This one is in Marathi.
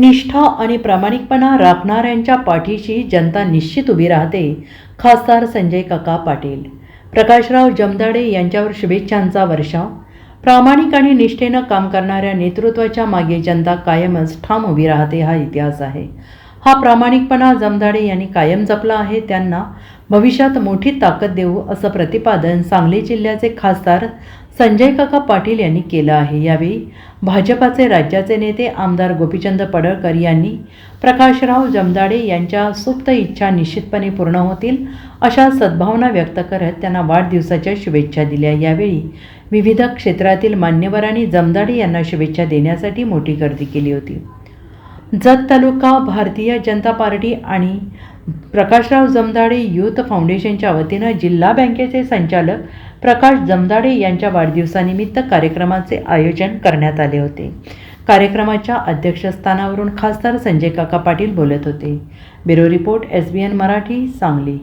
निष्ठा आणि प्रामाणिकपणा राखणाऱ्यांच्या पाठीशी जनता निश्चित उभी राहते खासदार संजय काका पाटील. प्रकाशराव जमदाडे यांच्यावर शुभेच्छांचा वर्षाव. प्रामाणिक आणि निष्ठेनं काम करणाऱ्या नेतृत्वाच्या मागे जनता कायमच ठाम उभी राहते हा इतिहास आहे. हा प्रामाणिकपणा जमदाडे यांनी कायम जपला आहे त्यांना भविष्यात मोठी ताकद देऊ असं प्रतिपादन सांगली जिल्ह्याचे खासदार संजय काका पाटील यांनी केलं आहे. यावेळी भाजपाचे राज्याचे नेते आमदार गोपीचंद पडळकर यांनी प्रकाशराव जमदाडे यांच्या सुप्त इच्छा निश्चितपणे पूर्ण होतील अशा सद्भावना व्यक्त करत त्यांना वाढदिवसाच्या शुभेच्छा दिल्या. यावेळी विविध क्षेत्रातील मान्यवरांनी जमदाडे यांना शुभेच्छा देण्यासाठी मोठी गर्दी केली होती. जत तालुका भारतीय जनता पार्टी आणि प्रकाशराव जमदाडे युथ फाउंडेशनच्या वतीनं जिल्हा बँकेचे संचालक प्रकाश जमदाडे यांच्या वाढदिवसानिमित्त कार्यक्रमाचे आयोजन करण्यात आले होते. कार्यक्रमाच्या अध्यक्षस्थानावरून खासदार संजय काका पाटील बोलत होते. Bureau report S B N Marathi Sangli.